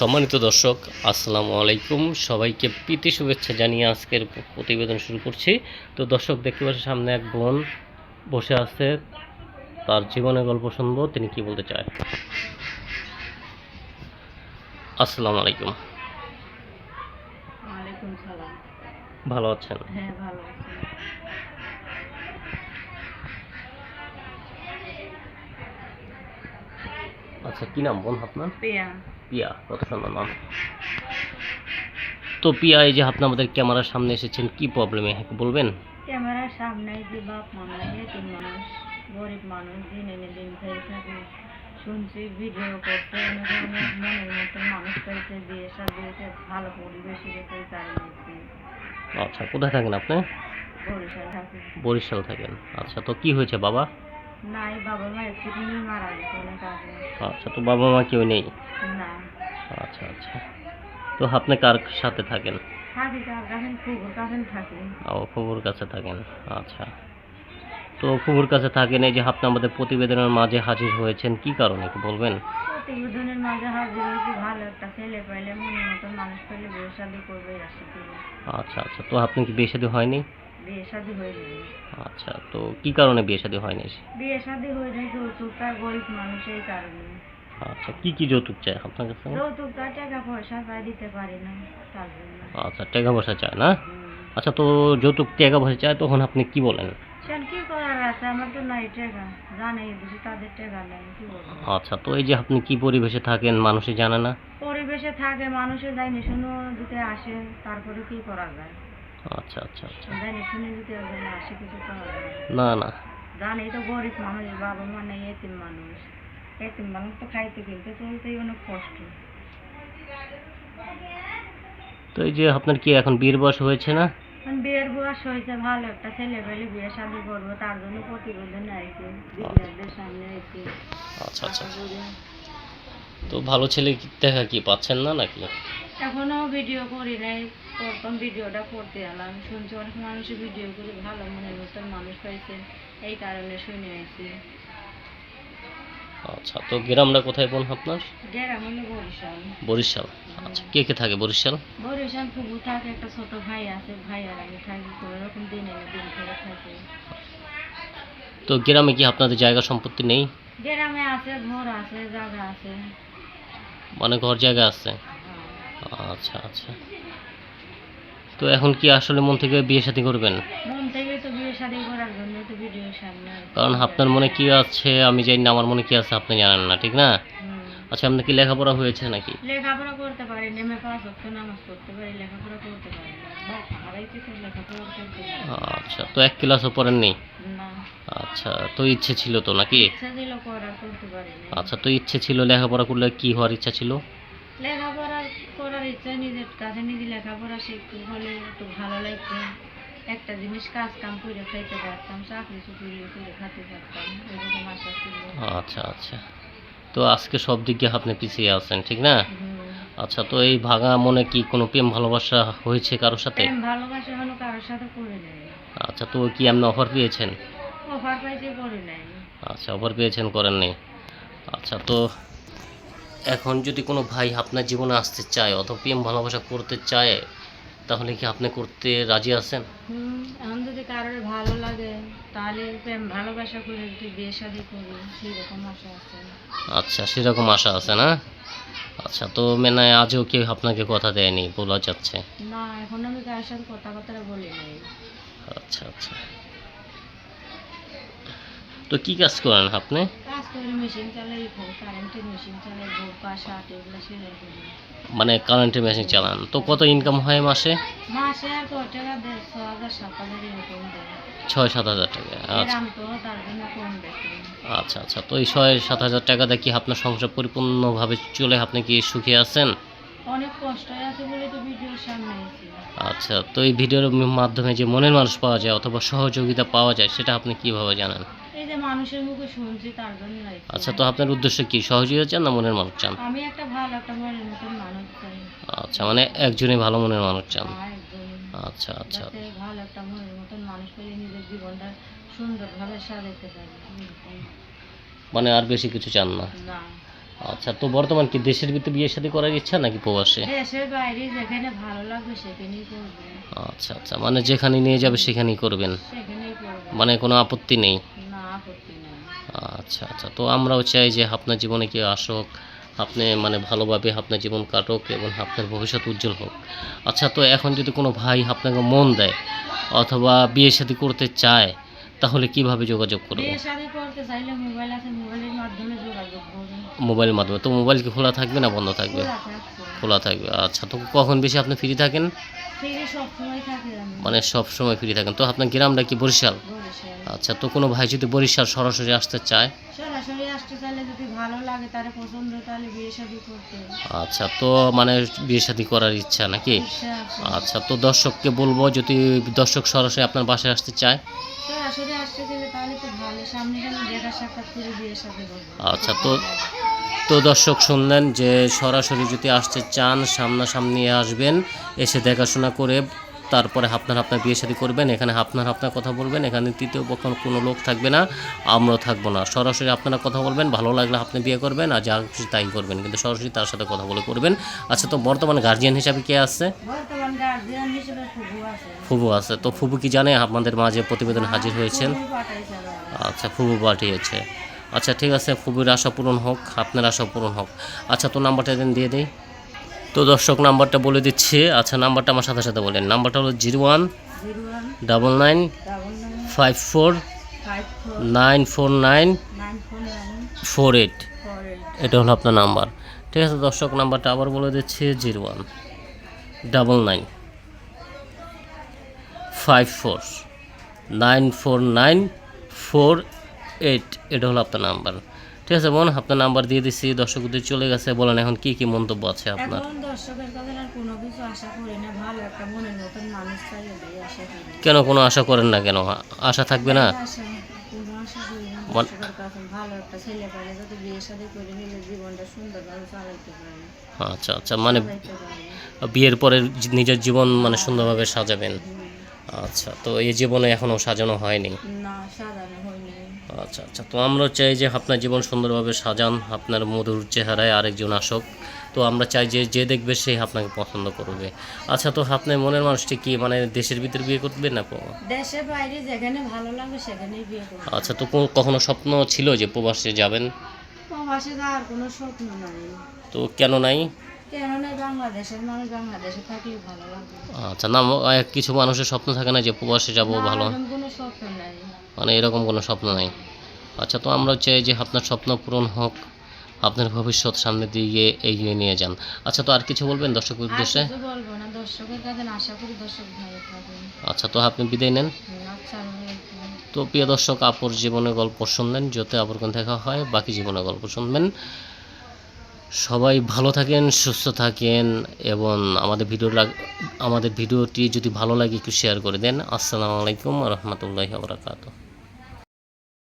সম্মানিত দর্শক আসসালামু আলাইকুম। সবাইকে প্রীতি শুভেচ্ছা জানিয়ে আজকের প্রতিবেদন শুরু করছি। তো দর্শক দেখতে পাচ্ছি সামনে এক বোন বসে আছে। তার জীবনের গল্প শুনব তিনি কি বলতে চায়? আসসালামু আলাইকুম। ভালো আছেন? হ্যাঁ আচ্ছা কি নাম বোন আপনার? পিয়া কত সুন্দর নাম তো পিয়া এই যে আপনি আমাদের ক্যামেরার সামনে এসেছেন কি প্রবলেমে বলবেন? ক্যামেরার সামনে যে বাপ মামা এতিম মানুষ গরিব মানুষ দিন এনে দিন খেয়ে থাকে। শুনছি ভিডিও করতে অনেক মনের মতন মানুষ পেয়েছে বিয়ে সাদিয়েছে ভালো পরিবেশে আচ্ছা কোথায় থাকেন আপনি? বরিশাল থাকেন। আচ্ছা তো কি হয়েছে বাবা? নাই বাবা মা একটু মারা গেছে অনেক আগে। আচ্ছা তো বাবা মা কেউ নেই? না। আচ্ছা আচ্ছা। তো আপনি কার সাথে থাকেন? থাকি কার কাছে কুকুর কাছে থাকি। ও খবর কাছে থাকেন। আচ্ছা। তো খবর কাছে থাকেন এই যে আপনি আমাদের প্রতিবেদনের মাঝে হাজির হয়েছেন কি কারণে একটু বলবেন? প্রতিবেদনের মাঝে হাজির হয়েছি ভালো একটা ছেলে পাইলে মনের মতন মানুষ পেলে বিয়ে শাদি করবে আসি আচ্ছা আচ্ছা। তো আপনি কি বিয়ে শাদী হয়নি? বিয়ে শাদি হয়ে যাবে আচ্ছা তো কি কারণে বিয়ে শাদী হয়নি? বিয়ে শাদি হয়ে যায় যৌতুকটা গরিব মানুষ এই কারণে। আচ্ছা কি কি যৌতুক চাই আপনার কাছে? যৌতুকটা টাকা পয়সা দিতে পারি না তার জন্য। আচ্ছা টাকা পয়সা চায় না? আচ্ছা তো যৌতুক টাকা পয়সা চায় তখন আপনি কি বলেন? কি করার আছে? আমার তো নাই টাকা জানে বুঝি তাদের টাকা নেই কি আচ্ছা তো এই যে আপনি কি পরিবেশে থাকেন মানুষই জানে না? পরিবেশে থাকে মানুষের যাইনি শুনো দিতে আসে তারপরে কি করা যায়? আচ্ছা আচ্ছা আচ্ছা। না। না। জানি তো গরিব মানুষ বাবা মা নেই এতিম মানুষ। এতিম মানুষ তো খাইতে কিনতে চলতেই অনেক কষ্ট। তো এই যে আপনার কি এখন বিয়ের বয়স হয়েছে না? বিয়ের বয়স হয়েছে ভালো একটা ছেলে পেলে বিয়ে শাদি করব তার জন্য প্রতিবেদন আইছে বিজ্ঞানদের সামনে আইছে। আচ্ছা আচ্ছা। তো ভালো ছেলে কি দেখা কি পাচ্ছেন না নাকি? এখনও ভিডিও করি নাই প্রথম ভিডিওটা করতে এলাম। শুনছি অনেক মানুষ ভিডিও করে ভালো মনের মতন মানুষ পাইছে এই কারণে শুনে আইছি। আচ্ছা তো গ্রামটা কোথায় বোন আপনার? গ্রাম হলো বরিশাল। বরিশাল। আচ্ছা কে কে থাকে বরিশাল? বরিশাল ফুবু থাকে একটা ছোট ভাই আছে ভাই আর আমি থাকি কোনো রকম দিন এনে দিন করে থাকে। তো গ্রামে কি আপনাদের জায়গা সম্পত্তি নেই? গ্রামে আছে ঘর আছে জায়গা আছে। মানে ঘর জায়গা আছে? আচ্ছা আচ্ছা। তো এখন কি আসলে মন থেকে বিয়ে শাদী করবেন? মন থেকে তো বিয়ে শাদি করার জন্য তো ভিডিও সামনে কারণ আপনার মনে কি আছে? আমি জানি না আমার মনে কি আছে আপনি জানেন না ঠিক না? আচ্ছা আপনার কি লেখাপড়া হয়েছে নাকি? লেখাপড়া করতে পারি নেমে পাঁচ অক্ষ নামাজ করতে পারি লেখাপড়া করতে পারি আচ্ছা তো এক ক্লাসও পড়েন নেই আচ্ছা তো ইচ্ছে ছিল তো নাকি? আচ্ছা তো ইচ্ছে ছিল লেখাপড়া করলে কি হওয়ার ইচ্ছা ছিল? লেখাপড়া ইচ্ছা নিজের কাছে নিজে লেখাপড়া শিখতে হলে একটু ভালো লাগতো। একটা জিনিস কাজ কাম করে খাইতে পারতাম চাকরি চুকরি করে খাতে পারতাম এরকম আশা ছিল। আচ্ছা আচ্ছা। তো আজকে সব দিক দিয়ে আপনি পিছিয়ে আছেন ঠিক না? আচ্ছা তো এই ভাঙা মনে কি কোনো প্রেম ভালোবাসা হয়েছে কারোর সাথে? প্রেম ভালোবাসা হলো কারোর সাথে করে নেই। আচ্ছা তো কি আপনি অফার পেয়েছেন? অফার পাইছে করে নেই। আচ্ছা অফার পেয়েছেন করেন নেই আচ্ছা তো এখন যদি কোনো ভাই আপনার জীবনে আসতে চায় অথবা প্রেম ভালোবাসা করতে চায় তাহলে কি আপনি করতে রাজি আছেন? এখন যদি কারোর ভালো লাগে তাহলে প্রেম ভালোবাসা করে যদি বিয়ে শাদি করি সেরকম আশা আছে। আচ্ছা সেরকম আশা আছে না? আচ্ছা তো মানে আজও কেউ আপনাকে কথা দেয়নি বলা যাচ্ছে। না এখন আমি কারোর সাথে কথাবার্তা বলি নাই। আচ্ছা আচ্ছা। তো কি কাজ করেন আপনি? মানে কারেন্টের মেশিন চালান। তো কত ইনকাম হয় মাসে? ছয় সাত হাজার টাকা। আচ্ছা। আচ্ছা আচ্ছা। তো এই ছয় সাত হাজার টাকা দিয়ে কি আপনার সংসার পরিপূর্ণভাবে চলে? আপনি কি সুখী আছেন? অনেক কষ্ট আছে বলে তো ভিডিওর সামনে আচ্ছা। তো এই ভিডিওর মাধ্যমে যে মনের মানুষ পাওয়া যায় অথবা সহযোগিতা পাওয়া যায় সেটা আপনি কীভাবে জানেন? যে মানুষের মুখে শুনছি তার জন্য আচ্ছা তো আপনার উদ্দেশ্য কি? সহযোগিতা চান না মনের মানুষ চান? আমি একটা ভালো একটা মনের মতন মানুষ চাই। আচ্ছা মানে একজনই ভালো মনের মানুষ চান? আর আচ্ছা আচ্ছা। ভালো একটা মনের মতন মানুষ পেলে নিজের জীবনটা সুন্দরভাবে সাজাতে পারি। মানে আর বেশি কিছু চান না? না। আচ্ছা তো বর্তমান কি দেশের ভিতরে বিয়ে শাদী করার ইচ্ছা নাকি প্রবাসে? দেশের বাইরে যেখানে ভালো লাগবে সেখানেই করব। আচ্ছা আচ্ছা মানে যেখানে নিয়ে যাবে সেখানেই করবেন? সেখানেই করব। মানে কোনো আপত্তি নেই? আচ্ছা আচ্ছা। তো আমরাও চাই যে আপনার জীবনে কেউ আসুক আপনি মানে ভালোভাবে আপনার জীবন কাটুক এবং আপনার ভবিষ্যৎ উজ্জ্বল হোক। আচ্ছা তো এখন যদি কোনো ভাই আপনাকে মন দেয় অথবা বিয়ে শাদী করতে চায় তাহলে কীভাবে যোগাযোগ করবে? মোবাইল মোবাইলের মাধ্যমে তো মোবাইল কি খোলা থাকবে না বন্ধ থাকবে? খোলা থাকবে। আচ্ছা তো কখন বেশি আপনি ফ্রি থাকেন? মানে সব সময় ফ্রি থাকেন। তো আপনার গ্রামটা কি বরিশাল? আচ্ছা তো কোনো ভাই যদি বরিশাল সরাসরি আসতে চায়? আচ্ছা তো মানে বিয়ে শাদী করার ইচ্ছা নাকি? আচ্ছা তো দর্শককে বলব যদি দর্শক সরাসরি আপনার বাসায় আসতে চায়? আচ্ছা তো তো দর্শক শুনলেন যে সরাসরি যদি আসতে চান সামনাসামনি আসবেন এসে দেখাশোনা করে তারপরে আপনার আপনার বিয়ে শাদী করবেন এখানে আপনার আপনার কথা বলবেন এখানে তৃতীয় পক্ষ কোনো লোক থাকবে না আমরাও থাকব না। সরাসরি আপনারা কথা বলবেন ভালো লাগলে আপনি বিয়ে করবেন আর যা খুশি তাই করবেন কিন্তু সরাসরি তার সাথে কথা বলে করবেন। আচ্ছা তো বর্তমান গার্জিয়ান হিসাবে কে আছে? ফুবু আছে। তো ফুবু কি জানে? আপনাদের মাঝে প্রতিবেদন হাজির হয়েছেন। আচ্ছা ফুবু পাঠিয়েছে। আচ্ছা ঠিক আছে ফুবুর আশা পূরণ হোক, আপনার আশা পূরণ হোক। আচ্ছা তো নাম্বারটা দিন, দিয়ে দিই। তো দর্শক, নাম্বারটা বলে দিচ্ছি। আচ্ছা নাম্বারটা আমার সাথে সাথে বলেন। নাম্বারটা হলো zero one double nine five four nine four nine four eight. এটা হলো আপনার নাম্বার। ঠিক আছে, দর্শক, নাম্বারটা আবার বলে দিচ্ছি, zero one double nine five four nine four nine four eight এটা হলো আপনার নাম্বার। ঠিক আছে বোন আপনার নাম্বার দিয়ে দিচ্ছি দর্শকদের চলে গেছে। বলেন এখন কি কি মন্তব্য আছে আপনার? এখন কোনো কেন আশা করেন না কেন? আশা থাকবে না? আচ্ছা আচ্ছা মানে বিয়ের পরে নিজের জীবন মানে সুন্দরভাবে সাজাবেন। আচ্ছা তো এই জীবনে এখনও সাজানো হয়নি? না সাজানো হয়নি। আচ্ছা আচ্ছা। তো আমরা চাই যে আপনার জীবন সুন্দরভাবে সাজান আপনার মধুর চেহারায় আরেকজন আসক। তো আমরা চাই যে যে দেখবে সে আপনাকে পছন্দ করবে। আচ্ছা তো আপনার মনের মানুষটি কি মানে দেশের ভিতরে বিয়ে করবে না দেশের বাইরে যেখানে ভালো লাগে সেখানেই বিয়ে করব। আচ্ছা তো কখনো স্বপ্ন ছিল যে প্রবাসে যাবেন? প্রবাসে যাওয়ার কোনো স্বপ্ন নাই। তো কেন নাই? বাংলাদেশের মানুষ বাংলাদেশে থাকলে ভালো লাগবে। আচ্ছা না কিছু মানুষের স্বপ্ন থাকে না যে প্রবাসে যাব ভালো। কোনো স্বপ্ন মানে এরকম কোনো স্বপ্ন নাই। আচ্ছা তো আমরা চাই যে আপনার স্বপ্ন পূরণ হোক আপনার ভবিষ্যৎ সামনের দিকে এগিয়ে নিয়ে যান। আচ্ছা তো আর কিছু বলবেন দর্শকের আর উদ্দেশ্যে? বলব না দর্শকের কাছে আশা করি দর্শক ভালো থাকবেন। আচ্ছা তো আপনি বিদায় নেন। আচ্ছা তো প্রিয় দর্শক আপুর জীবনের গল্প শুনলেন যাতে আপুর কোন দেখা হয় বাকি জীবনের গল্প শুনবেন। সবাই ভালো থাকেন সুস্থ থাকেন এবং আমাদের ভিডিও লাগ আমাদের ভিডিওটি যদি ভালো লাগে একটু শেয়ার করে দেন। আসসালামু আলাইকুম রহমতুল্লাহ বরাকাতু